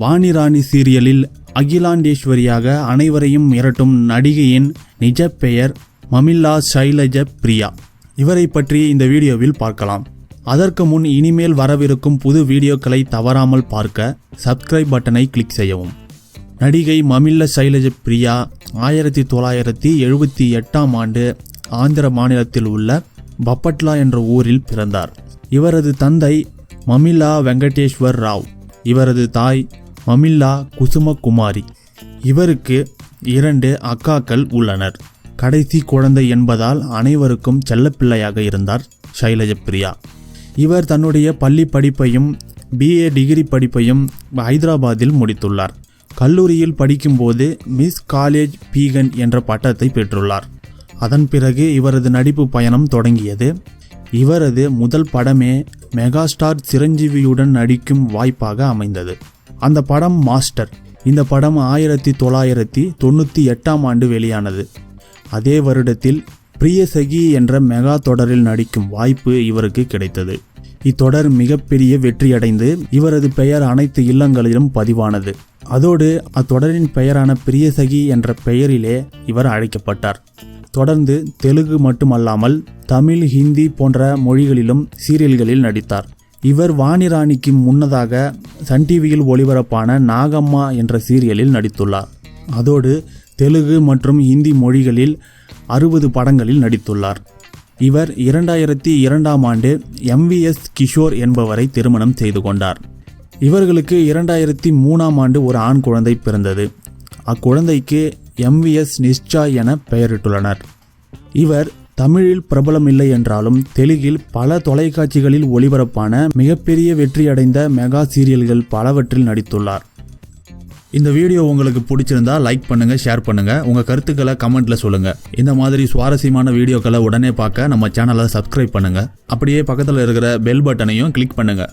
வாணிராணி சீரியலில் அகிலாண்டேஸ்வரியாக அனைவரையும் மிரட்டும் நடிகையின் நிஜ பெயர் மமில்லா சைலஜ பிரியா. இவரை பற்றி இந்த வீடியோவில் பார்க்கலாம். அதற்கு முன் இனிமேல் வரவிருக்கும் புது வீடியோக்களை தவறாமல் பார்க்க சப்ஸ்கிரைப் பட்டனை கிளிக் செய்யவும். நடிகை மமில்ல சைலஜ பிரியா ஆயிரத்தி தொள்ளாயிரத்தி எழுபத்தி எட்டாம் ஆண்டு ஆந்திர மாநிலத்தில் உள்ள பப்பட்லா என்ற ஊரில் பிறந்தார். இவரது தந்தை மமிலா வெங்கடேஸ்வர் ராவ். இவரது தாய் மமில்லா குசுமகுமாரி. இவருக்கு இரண்டு அக்காக்கள் உள்ளனர். கடைசி குழந்தை என்பதால் அனைவருக்கும் செல்லப்பிள்ளையாக இருந்தார் சைலஜ பிரியா இவர் தன்னுடைய பள்ளி படிப்பையும் பிஏ டிகிரி படிப்பையும் ஹைதராபாத்தில் முடித்துள்ளார். கல்லூரியில் படிக்கும்போது மிஸ் காலேஜ் பீகன் என்ற பட்டத்தை பெற்றுள்ளார். அதன் பிறகு இவரது நடிப்பு பயணம் தொடங்கியது. இவரது முதல் படமே மெகாஸ்டார் சிரஞ்சீவியுடன் நடிக்கும் வாய்ப்பாக அமைந்தது. அந்த படம் மாஸ்டர். இந்த படம் ஆயிரத்தி தொள்ளாயிரத்தி தொண்ணூற்றி எட்டாம் ஆண்டு வெளியானது. அதே வருடத்தில் பிரியசகி என்ற மெகா தொடரில் நடிக்கும் வாய்ப்பு இவருக்கு கிடைத்தது. இத்தொடர் மிகப்பெரிய வெற்றியடைந்து இவரது பெயர் அனைத்து இல்லங்களிலும் பதிவானது. அதோடு அத்தொடரின் பெயரான பிரியசகி என்ற பெயரிலே இவர் அழைக்கப்பட்டார். தொடர்ந்து தெலுங்கு மட்டுமல்லாமல் தமிழ் ஹிந்தி போன்ற மொழிகளிலும் சீரியல்களில் நடித்தார். இவர் வாணிராணிக்கு முன்னதாக சன் டிவியில் ஒளிபரப்பான நாகம்மா என்ற சீரியலில் நடித்துள்ளார். அதோடு தெலுங்கு மற்றும் ஹிந்தி மொழிகளில் அறுபது படங்களில் நடித்துள்ளார். இவர் இரண்டாயிரத்தி இரண்டாம் ஆண்டு எம்விஎஸ் கிஷோர் என்பவரை திருமணம் செய்து கொண்டார். இவர்களுக்கு இரண்டாயிரத்தி மூணாம் ஆண்டு ஒரு ஆண் குழந்தை பிறந்தது. அக்குழந்தைக்கு எம்விஎஸ் நிஷ்சா என பெயரிட்டுள்ளனர். இவர் தமிழில் பிரபலம் இல்லை என்றாலும் தெலுங்கில் பல தொலைக்காட்சிகளில் ஒளிபரப்பான மிகப்பெரிய வெற்றியடைந்த மெகா சீரியல்கள் பலவற்றில் நடித்துள்ளார். இந்த வீடியோ உங்களுக்கு பிடிச்சிருந்தா லைக் பண்ணுங்க ஷேர் பண்ணுங்க. உங்க கருத்துக்களை கமெண்ட்ல சொல்லுங்க. இந்த மாதிரி சுவாரஸ்யமான வீடியோக்களை உடனே பார்க்க நம்ம சேனலை சப்ஸ்கிரைப் பண்ணுங்க. அப்படியே பக்கத்தில் இருக்கிற பெல் பட்டனையும் கிளிக் பண்ணுங்க.